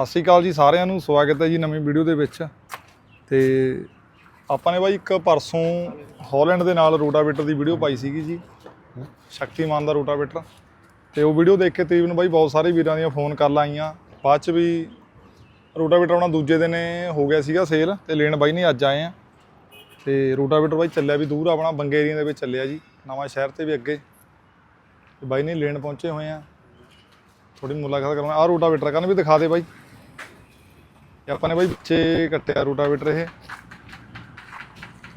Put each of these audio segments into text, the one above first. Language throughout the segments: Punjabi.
ਸਤਿ ਸ਼੍ਰੀ ਅਕਾਲ ਜੀ ਸਾਰਿਆਂ ਨੂੰ, ਸਵਾਗਤ ਹੈ ਜੀ ਨਵੀਂ ਵੀਡੀਓ ਦੇ ਵਿੱਚ। ਤੇ ਆਪਾਂ ਨੇ ਬਾਈ ਇੱਕ ਪਰਸੋਂ ਹਾਲੈਂਡ ਦੇ ਨਾਲ ਰੋਟਾਵੇਟਰ ਦੀ ਵੀਡੀਓ ਪਾਈ ਸੀਗੀ ਜੀ। ਸ਼ਕਤੀਮਾਨ ਦਾ ਰੋਟਾਵੇਟਰ। ਤੇ ਉਹ ਵੀਡੀਓ ਦੇਖ ਕੇ ਤਕਰੀਬਨ ਬਾਈ ਬਹੁਤ ਸਾਰੇ ਵੀਰਾਂ ਦੀਆਂ ਫੋਨ ਕਾਲਾਂ ਆਈਆਂ ਬਾਅਦ ਚ ਵੀ ਰੋਟਾਵੇਟਰ ਉਹਨਾਂ ਦੂਜੇ ਦਿਨ ਹੋ ਗਿਆ ਸੀਗਾ ਸੇਲ ਤੇ ਲੈਣ ਬਾਈ ਨਹੀਂ ਅੱਜ ਆਏ ਆ। ਤੇ ਰੋਟਾਵੇਟਰ ਬਾਈ ਚੱਲਿਆ ਵੀ ਦੂਰ, ਆਪਣਾ ਬੰਗੇ ਏਰੀਆ ਦੇ ਵਿੱਚ ਚੱਲਿਆ ਜੀ, ਨਵਾਂ ਸ਼ਹਿਰ ਤੇ ਵੀ ਅੱਗੇ। ਬਾਈ ਨੇ ਲੈਣ ਪਹੁੰਚੇ ਹੋਏ ਆ। ਥੋੜੀ ਮੁਲਾਕਾਤ ਕਰਨਾ ਆ ਰੋਟਾਵੇਟਰ ਕਰਨ ਵੀ ਦਿਖਾ ਦੇ ਬਾਈ। ਇਹ ਆਪਾਂ ਨੇ ਬਾਈ ਵਿੱਚੇ ਕੱਟਿਆ ਰੋਟਾਵੇਟਰ ਇਹ।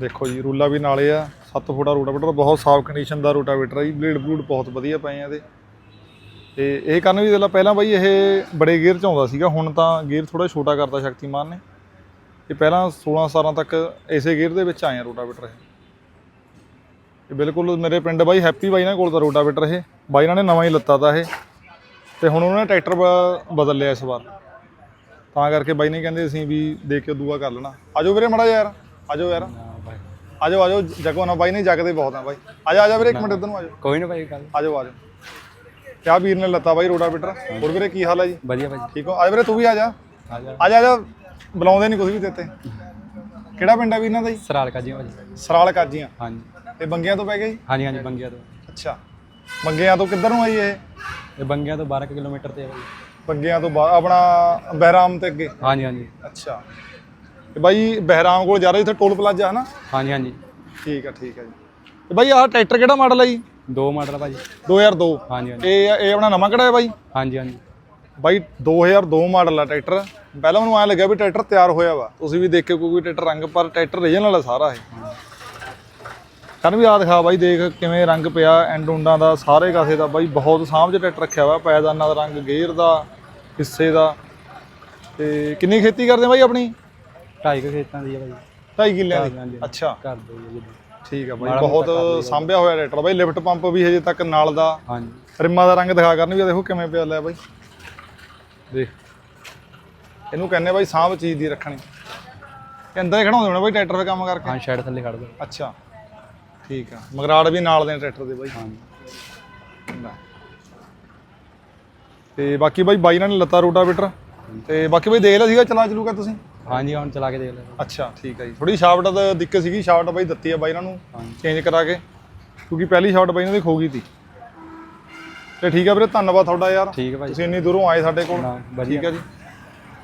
ਦੇਖੋ ਜੀ, ਰੂਲਾ ਵੀ ਨਾਲੇ ਆ 7 ਫੁੱਟਾ ਰੋਟਾਵੇਟਰ, ਬਹੁਤ ਸਾਫ਼ ਕੰਡੀਸ਼ਨ ਦਾ ਰੋਟਾਵੇਟਰ ਆ ਜੀ, ਬਲੇਡ ਬਲੂਡ ਬਹੁਤ ਵਧੀਆ ਪਏ ਆ ਇਹਦੇ। ਤੇ ਇਹ ਕਰਨ ਵੀ ਦੇਲਾ ਪਹਿਲਾਂ ਬਾਈ ਇਹ ਬੜੇ ਗੇਅਰ ਚ ਆਉਂਦਾ ਸੀਗਾ, ਹੁਣ ਤਾਂ ਗੇਅਰ ਥੋੜਾ ਛੋਟਾ ਕਰਤਾ ਸ਼ਕਤੀਮਾਨ ਨੇ। ਇਹ ਪਹਿਲਾਂ 16 17 ਤੱਕ ਇਸੇ ਗੇਅਰ ਦੇ ਵਿੱਚ ਆਏ ਆ ਰੋਟਾਵੇਟਰ ਇਹ। ਇਹ ਬਿਲਕੁਲ ਮੇਰੇ ਪਿੰਡ ਬਾਈ ਹੈਪੀ ਬਾਈ ਨਾਲ ਕੋਲ ਦਾ ਰੋਟਾਵੇਟਰ ਇਹ, ਬਾਈ ਨਾਲ ਨੇ ਨਵਾਂ ਹੀ ਲੱਤਾ ਤਾਂ ਇਹ। ਤੇ ਹੁਣ ਉਹਨਾਂ ਨੇ ਟਰੈਕਟਰ ਬ- ਬਦਲ ਲਿਆ ਇਸ ਵਾਰ। ਤਾਂ ਕਰਕੇ ਬਾਈ ਨੇ ਕਹਿੰਦੇ ਅਸੀਂ ਵੀ ਦੇਖ ਕੇ ਦੂਆ ਕਰ ਲੈਣਾ। ਆਜੋ ਵੀਰੇ ਮੜਾ ਯਾਰ ਆਜੋ ਯਾਰ। ਆਜੋ ਆਜੋ ਜਗੋ ਨਾ ਬਾਈ ਨਹੀਂ ਜਗਦੇ ਬਹੁਤ ਆ ਬਾਈ। ਆਜਾ ਆਜਾ ਵੀਰੇ ਇੱਕ ਮਿੰਟ ਇੱਧਰ ਨੂੰ ਆਜੋ। ਕੋਈ ਨਾ ਭਾਈ ਗੱਲ। ਆਜੋ ਆਜੋ। ਕਿਆ ਵੀਰ ਨੇ ਲੱਤਾ ਬਾਈ ਰੋਟਾਵੇਟਰ ਹੋਰ ਵੀਰੇ ਕੀ ਹਾਲ ਹੈ ਜੀ? ਵਧੀਆ ਭਾਈ ਠੀਕ ਹੋ? ਆ ਵੀਰੇ ਤੂੰ ਵੀ ਆ ਜਾ ਆ ਜਾ ਆ ਜਾ ਆ ਜਾ ਬੁਲਾਉਂਦੇ ਨਹੀਂ ਕੁਝ ਵੀ ਦਿੱਤੇ ਕਿਹੜਾ ਪਿੰਡ ਆ ਵੀ ਇਹਨਾਂ ਦਾ ਜੀ? ਸਰਾਲ ਕਾਜੀ ਭਾਜੀ ਸਰਾਲ ਕਾਜੀਆਂ। ਹਾਂਜੀ। ਤੇ ਬੰਗਿਆਂ ਤੋਂ ਪੈ ਗਏ ਜੀ? ਹਾਂਜੀ ਹਾਂਜੀ ਬੰਗਿਆ ਤੋਂ। ਅੱਛਾ। ਬੰਗਿਆਂ ਤੋਂ ਕਿੱਧਰ ਨੂੰ ਆਈ ਇਹ? ਇਹ ਬੰਗਿਆ ਤੋਂ 12 ਕੁ ਕਿਲੋਮੀਟਰ ਤੇ ਹੈ ਭਾਈ ਬੰਗਿਆਂ ਤੋਂ ਬਾਅਦ ਆਪਣਾ ਬਹਿਰਾਮ ਤੇ ਅੱਗੇ? ਹਾਂਜੀ ਹਾਂਜੀ। ਅੱਛਾ। ਤੇ ਬਾਈ ਬਹਿਰਾਮ ਕੋਲ ਜਾ ਰਹੇ ਇੱਥੇ ਟੋਲ ਪਲਾਜ਼ਾ ਹੈ ਨਾ ਹਾਂਜੀ ਹਾਂਜੀ। ਠੀਕ ਆ ਠੀਕ ਆ ਜੀ। ਤੇ ਬਾਈ ਆਹ ਟਰੈਕਟਰ ਕਿਹੜਾ ਮਾਡਲ ਹੈ ਜੀ? ਦੋ ਮਾਡਲ ਭਾਜੀ। 2002 ਹਾਂਜੀ ਹਾਂਜੀ। ਇਹ ਇਹ ਆਪਣਾ ਨਵਾਂ ਕਿਹੜਾ ਹੈ ਬਾਈ? ਹਾਂਜੀ ਹਾਂਜੀ। ਬਾਈ 2002 ਮਾਡਲ ਆ ਟਰੈਕਟਰ। ਪਹਿਲਾਂ ਮੈਨੂੰ ਐ ਲੱਗਿਆ ਵੀ ਟਰੈਕਟਰ ਤਿਆਰ ਹੋਇਆ ਵਾ। ਤੁਸੀਂ ਵੀ ਦੇਖਿਓ ਕੋਈ ਕੋਈ ਟਰੈਕਟਰ ਰੰਗ ਪਰ ਟਰੈਕਟਰ ਰੀਜਨਲ ਆ ਸਾਰਾ ਇਹ। ਕਰਨ ਵੀ ਆ ਦਿਖਾ ਬਾਈ ਦੇਖ ਕਿਵੇਂ ਰੰਗ ਪਿਆ ਐਂਡ ਉਂਡਾਂ ਦਾ ਸਾਰੇ ਕਾਸੇ ਦਾ। ਬਾਈ ਬਹੁਤ ਸਾਂਭ ਚ ਟਰੈਕਟਰ ਰੱਖਿਆ ਵਾ ਪੈਦਾਨਾਂ ਦਾ ਰੰਗ ਗੇਅਰ ਦਾ ਹਿੱਸੇ ਦਾ। ਤੇ ਕਿੰਨੀ ਖੇਤੀ ਕਰਦੇ ਆ ਬਾਈ ਆਪਣੀ? ਢਾਈ ਕੁ ਖੇਤਾਂ ਦੀ ਹੈ ਭਾਜੀ 2.5 ਕਿੱਲਿਆਂ ਦੀ। ਅੱਛਾ। ਕਰ ਦੋ ਜੀ। ਠੀਕ ਆ ਬਾਈ ਬਹੁਤ ਸਾਂਭਿਆ ਹੋਇਆ ਟਰੈਕਟਰ ਬਾਈ ਲਿਫਟ ਪੰਪ ਵੀ ਹਜੇ ਤੱਕ ਨਾਲ ਦਾ। ਹਾਂਜੀ। ਰਿਮਾਂ ਦਾ ਰੰਗ ਦਿਖਾ ਕਰਨ ਵੀ ਆ ਦੇਖੋ ਕਿਵੇਂ ਪਿਆ ਲੈ ਬਾਈ। ਦੇਖ। ਇਹਨੂੰ ਕਹਿੰਦੇ ਬਾਈ ਸਾਂਭ ਚੀਜ਼ ਦੀ ਰੱਖਣੀ। ਅੰਦਰ ਹੀ ਖੜਾਉਂਦੇ ਹੋਣੇ ਬਾਈ ਟਰੈਕਟਰ 'ਤੇ ਕੰਮ ਕਰਕੇ? ਹਾਂ ਸ਼ੈਡ ਥੱਲੇ ਖੜ ਦੋ ਅੱਛਾ। ਠੀਕ ਆ। ਮਗਰਾੜ ਵੀ ਨਾਲ ਦੇ ਟਰੈਕਟਰ ਦੇ ਬਾਈ। ਹਾਂਜੀ। ਲੈ। ਤੇ ਬਾਕੀ ਬਾਈ ਬਾਈ ਨਾਲ ਨੇ ਲੱਤਾ ਰੋਟਾਵੇਟਰ। ਤੇ ਬਾਕੀ ਬਾਈ ਦੇਖ ਲਿਆ ਸੀਗਾ ਚਲਾ ਚਲੂਗਾ ਤੁਸੀਂ? ਹਾਂਜੀ ਹੁਣ ਚਲਾ ਕੇ ਦੇਖ ਲੈ ਅੱਛਾ ਠੀਕ ਆ ਜੀ। ਥੋੜੀ ਸ਼ਾਫਟ ਦਾ ਦਿੱਕਤ ਸੀਗੀ ਸ਼ਾਫਟ ਬਾਈ ਦਿੱਤੀ ਆ ਬਾਈ ਇਹਨਾਂ ਨੂੰ। ਹਾਂਜੀ। ਚੇਂਜ ਕਰਾ ਕੇ। ਕਿਉਂਕਿ ਪਹਿਲੀ ਸ਼ਾਟ ਬਾਈ ਇਹਨਾਂ ਦੀ ਖੋ ਗਈ ਸੀ। ਤੇ ਠੀਕ ਆ ਵੀਰੇ ਧੰਨਵਾਦ ਤੁਹਾਡਾ ਯਾਰ। ਠੀਕ ਭਾਜੀ ਤੁਸੀਂ ਇੰਨੀ ਦੂਰੋਂ ਆਏ ਸਾਡੇ ਕੋਲ। ਨਾ ਵਧੀਆ। ਠੀਕ ਆ ਜੀ।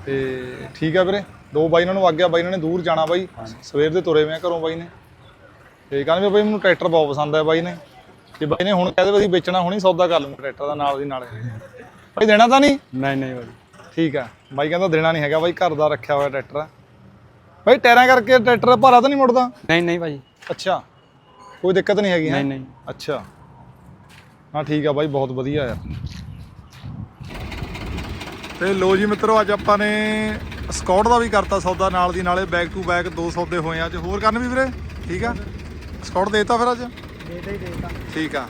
ਤੇ ਠੀਕ ਆ ਵੀਰੇ ਦੋ ਬਾਈ ਇਹਨਾਂ ਨੂੰ ਆਗਿਆ ਬਾਈ ਇਹਨਾਂ ਨੇ ਦੂਰ ਜਾਣਾ ਬਾਈ। ਸਵੇਰ ਦੇ ਤੁਰੇ ਵੇ ਆ ਘਰੋਂ ਬਾਈ ਨੇ। ਤੇ ਕਹਿੰਦੇ ਵੀ ਬਾਈ ਮੈਨੂੰ ਟਰੈਕਟਰ ਬਹੁਤ ਪਸੰਦ ਆ ਬਾਈ ਨੇ। ਜੇ ਬਾਈ ਨੇ ਹੁਣ ਕਹਦੇ ਵੀ ਅਸੀਂ ਵੇਚਣਾ ਹੁਣੀ ਸੌਦਾ ਕਰ ਲੂੰਗਾ ਟਰੈਕਟਰ ਦਾ ਨਾਲ ਦੀ ਨਾਲ। ਬਾਈ ਦੇਣਾ ਤਾਂ ਨਹੀਂ? ਨਹੀਂ ਨਹੀਂ ਭਾਜੀ ਠੀਕ ਆ। ਬਾਈ ਕਹਿੰਦਾ ਦੇਣਾ ਨਹੀਂ ਹੈਗਾ ਬਾਈ ਘਰ ਦਾ ਰੱਖਿਆ ਹੋਇਆ ਟਰੈਕਟਰ ਆ। ਬਾਈ ਟਾਇਰਾਂ ਕਰਕੇ ਟਰੈਕਟਰ ਭਾਰਾ ਤਾਂ ਨਹੀਂ ਮੁੜਦਾ? ਨਹੀਂ ਨਹੀਂ ਭਾਜੀ ਅੱਛਾ। ਕੋਈ ਦਿੱਕਤ ਨਹੀਂ ਹੈਗੀ ਹੈ? ਨਹੀਂ ਨਹੀਂ। ਅੱਛਾ। ਹਾਂ ਠੀਕ ਆ ਬਾਈ ਬਹੁਤ ਵਧੀਆ ਯਾਰ। ਤੇ ਲੋ ਜੀ ਮਿੱਤਰੋ ਅੱਜ ਆਪਾਂ ਨੇ ਸਕਾਟ ਦਾ ਵੀ ਕਰਤਾ ਸੌਦਾ ਨਾਲ ਦੀ ਨਾਲੇ ਬੈਕ ਟੂ ਬੈਕ ਦੋ ਸੌਦੇ ਹੋਏ ਆ। ਅੱਜ ਹੋਰ ਕਰਨ ਵੀ ਵੀਰੇ? ਠੀਕ ਆ? ਸਕਾਟ ਦੇਤਾ ਫਿਰ ਅੱਜ? ਦੇਤਾ ਹੀ ਦੇਤਾ। ਠੀਕ ਆ।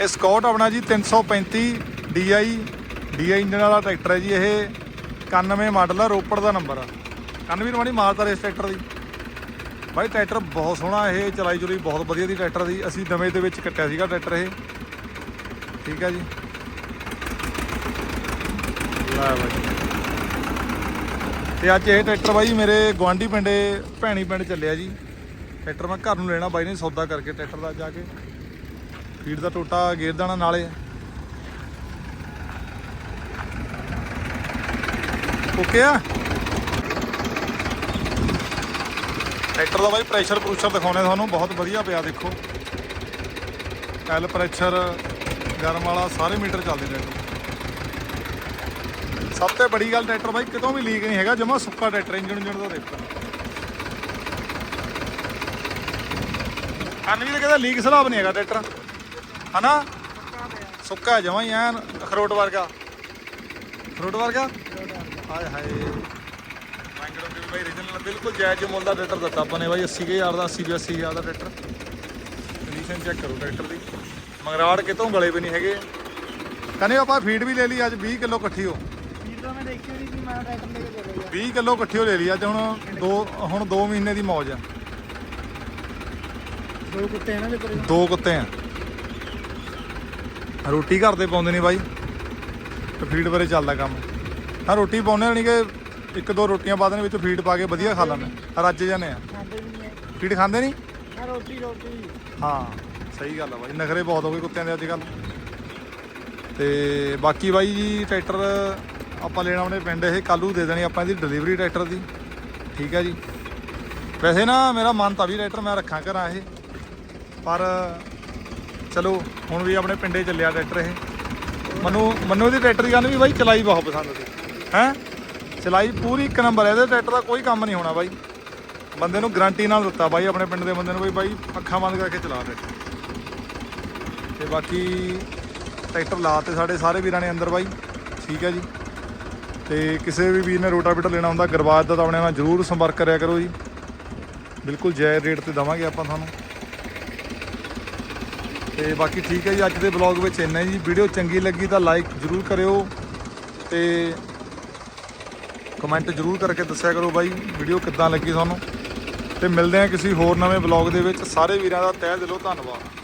ਇਹ ਸਕਾਟ ਆਪਣਾ ਜੀ 335 DI DI ਇੰਜਨ ਵਾਲਾ ਟਰੈਕਟਰ ਹੈ ਜੀ ਇਹ। 91 ਮਾਡਲ ਆ ਰੋਪੜ ਦਾ ਨੰਬਰ ਆ। 91 ਮਾੜੀ ਮਾਰਤਾ ਇਸ ਟਰੈਕਟਰ ਦੀ। ਬਾਈ ਟਰੈਕਟਰ ਬਹੁਤ ਸੋਹਣਾ ਇਹ ਚਲਾਈ ਚੁਲਾਈ ਬਹੁਤ ਵਧੀਆ ਦੀ ਟਰੈਕਟਰ ਦੀ। ਅਸੀਂ ਨਵੇਂ ਦੇ ਵਿੱਚ ਕੱਟਿਆ ਸੀਗਾ ਟਰੈਕਟਰ ਇਹ। ਠੀਕ ਆ ਜੀ। ਲੈ ਬਾਈ। ਤੇ ਅੱਜ ਇਹ ਟਰੈਕਟਰ ਬਾਈ ਮੇਰੇ ਗਵਾਂਢੀ ਪਿੰਡੇ ਭੈਣੀ ਪਿੰਡ ਚੱਲਿਆ ਜੀ। ਟਰੈਕਟਰ ਮੈਂ ਘਰ ਨੂੰ ਲੈਣਾ ਬਾਈ ਨੇ ਸੌਦਾ ਕਰਕੇ ਟਰੈਕਟਰ ਦਾ ਜਾ ਕੇ। ਫੀਡ ਦਾ ਟੋਟਾ ਗੇਰ ਦੇਣਾ ਨਾਲੇ। ਓਕੇ ਆ? ਟਰੈਕਟਰ ਦਾ ਬਾਈ ਪ੍ਰੈਸ਼ਰ ਪ੍ਰੂਸ਼ਰ ਦਿਖਾਉਣੇ ਤੁਹਾਨੂੰ, ਬਹੁਤ ਵਧੀਆ ਪਿਆ ਦੇਖੋ। ਐਲ ਪ੍ਰੈਸ਼ਰ ਗਰਮ ਵਾਲਾ, ਸਾਰੇ ਮੀਟਰ ਚੱਲਦੇ ਟਰੈਕਟਰ ਸਭ ਤੋਂ ਬੜੀ ਗੱਲ ਟਰੈਕਟਰ ਬਾਈ, ਕਿਤੋਂ ਵੀ ਲੀਕ ਨਹੀਂ ਹੈਗਾ, ਜਮਾ ਸੁੱਕਾ ਟਰੈਕਟਰ ਇੰਜਣ ਇੰਜਣ ਦਾ ਦੇਖੋ। ਤਾਂ ਕਹਿੰਦਾ ਲੀਕ ਹਿਸਾਬ ਨਹੀਂ ਹੈਗਾ ਟਰੈਕਟਰ ਹਨਾ? ਸੁੱਕਾ ਜਮਾ ਹੀ ਐਨ ਅਖਰੋਟ ਵਰਗਾ। ਅਖਰੋਟ ਵਰਗਾ? ਹਾਏ ਹਾਏ। ਦੇ ਰੀਜਨਲ ਬਿਲਕੁਲ ਜਾਇਜ਼ ਮੁੱਲ ਦਾ ਟਰੈਕਟਰ ਦਿੱਤਾ ਆਪਾਂ ਨੇ ਬਾਈ 80000 ਦਾ 80 80000 ਦਾ ਟਰੈਕਟਰ ਕੰਡੀਸ਼ਨ ਚੈੱਕ ਕਰੋ ਟਰੈਕਟਰ ਦੀ। ਮਗਰਾੜ ਕਿਤੋਂ ਗਲੇ ਵੀ ਨਹੀਂ ਹੈਗੇ। ਕਹਿੰਦੇ ਆਪਾਂ ਫੀਡ ਵੀ ਲੈ ਲਈ ਅੱਜ 20 ਕਿਲੋ ਇਕੱਠੀ ਹੋ। ਮੈਂ ਦੇਖਿਓ ਨਹੀਂ ਸੀ ਮੈਂ ਟਰੈਕਟਰ ਲੈ ਕੇ ਚਲੇ 20 ਕਿਲੋ ਇਕੱਠੀ ਹੋ ਲੈ ਲਈ ਅੱਜ ਹੁਣ ਦੋ ਹੁਣ 2 ਮਹੀਨੇ ਦੀ ਮੌਜ ਆ। ਦੋ ਕੁੱਤੇ ਇਹਨਾਂ ਦੇ ਕੋਲ। ਦੋ ਕੁੱਤੇ ਆ। ਰੋਟੀ ਘਰ ਦੇ ਪਾਉਂਦੇ ਨੇ ਬਾਈ। ਤੇ ਫੀਡ ਬਾਰੇ ਚੱਲਦਾ ਕੰਮ। ਹਾਂ ਰੋਟੀ ਪਾਉਣੇ ਨਹੀਂ ਕਿ ਇੱਕ ਦੋ ਰੋਟੀਆਂ ਪਾ ਦੇਣੇ ਵਿੱਚ ਫੀਡ ਪਾ ਕੇ ਵਧੀਆ ਖਾ ਲੈਂਦੇ। ਰੱਜ ਜਾਂਦੇ ਆ। ਖਾਂਦੇ ਨਹੀਂ ਫੀਡ ਖਾਂਦੇ ਨਹੀਂ? ਆ ਰੋਟੀ ਰੋਟੀ। ਹਾਂ ਸਹੀ ਗੱਲ ਆ ਬਾਈ। ਨਖਰੇ ਬਹੁਤ ਹੋ ਗਏ ਕੁੱਤਿਆਂ ਦੇ ਅੱਜ ਕੱਲ ਤੇ ਬਾਕੀ ਬਾਈ ਜੀ ਟਰੈਕਟਰ ਆਪਾਂ ਲੈਣਾ ਉਹਨੇ ਪਿੰਡ ਇਹ ਕੱਲੂ ਦੇ ਦੇਣੀ ਆਪਾਂ ਇਹਦੀ ਡਿਲੀਵਰੀ ਟਰੈਕਟਰ ਦੀ। ਠੀਕ ਹੈ ਜੀ। ਵੈਸੇ ਨਾ ਮੇਰਾ ਮਨ ਤਾਂ ਵੀ ਟਰੈਕਟਰ ਮੈਂ ਰੱਖਾਂ ਘਰਾਂ ਇਹ। ਪਰ ਚਲੋ, ਹੁਣ ਵੀ ਆਪਣੇ ਪਿੰਡੇ ਚੱਲਿਆ ਟਰੈਕਟਰ ਇਹ। ਮੈਨੂੰ ਮੈਨੂੰ ਇਹਦੀ ਟਰੈਕਟਰ ਦੀ ਗੱਲ ਵੀ ਬਾਈ, ਚਲਾਈ ਬਹੁਤ ਪਸੰਦ ਸੀ। ਹੈ? ਚਲਾਈ ਪੂਰੀ ਇੱਕ ਨੰਬਰ ਹੈ, ਇਹਦੇ ਟਰੈਕਟਰ ਦਾ ਕੋਈ ਕੰਮ ਨਹੀਂ ਹੋਣਾ ਬਾਈ। ਬੰਦੇ ਨੂੰ ਗਾਰੰਟੀ ਨਾਲ ਦਿੱਤਾ ਬਾਈ, ਆਪਣੇ ਪਿੰਡ ਦੇ ਬੰਦੇ ਨੂੰ ਵੀ ਬਾਈ, ਅੱਖਾਂ ਬੰਦ ਕਰਕੇ ਚਲਾ ਟਰੈਕਟਰ ਤੇ ਬਾਕੀ ਟਰੈਕਟਰ ਲਾਤੇ ਸਾਡੇ ਸਾਰੇ ਵੀਰਾਂ ਨੇ ਅੰਦਰ ਬਾਈ, ਠੀਕ ਹੈ ਜੀ। ਤੇ ਕਿਸੇ ਵੀ ਵੀਰ ਨੇ ਰੋਟਾਵੇਟਰ ਲੈਣਾ ਹੁੰਦਾ ਗਰਵਾਜ ਦਾ ਤਾਂ ਆਪਣੇ ਨਾਲ ਜਰੂਰ ਸੰਪਰਕ ਕਰਿਆ ਕਰੋ ਜੀ। ਬਿਲਕੁਲ ਜਾਇਜ਼ ਰੇਟ ਤੇ ਦਵਾਂਗੇ ਆਪਾਂ ਤੁਹਾਨੂੰ। ਤੇ ਬਾਕੀ ਠੀਕ ਹੈ ਜੀ, ਅੱਜ ਦੇ ਬਲੌਗ ਵਿੱਚ ਇੰਨਾ ਹੀ ਜੀ। ਵੀਡੀਓ ਚੰਗੀ ਲੱਗੀ ਤਾਂ ਲਾਈਕ ਜਰੂਰ ਕਰਿਓ ਤੇ ਕਮੈਂਟ ਜਰੂਰ ਕਰਕੇ ਦੱਸਿਆ ਕਰੋ ਬਾਈ ਵੀਡੀਓ ਕਿੱਦਾਂ ਲੱਗੀ ਤੁਹਾਨੂੰ। ਤੇ ਮਿਲਦੇ ਹਾਂ ਕਿਸੇ ਹੋਰ ਨਵੇਂ ਬਲੌਗ ਦੇ ਵਿੱਚ। ਸਾਰੇ ਵੀਰਾਂ ਦਾ ਤਹਿ ਦਿਲੋਂ ਧੰਨਵਾਦ।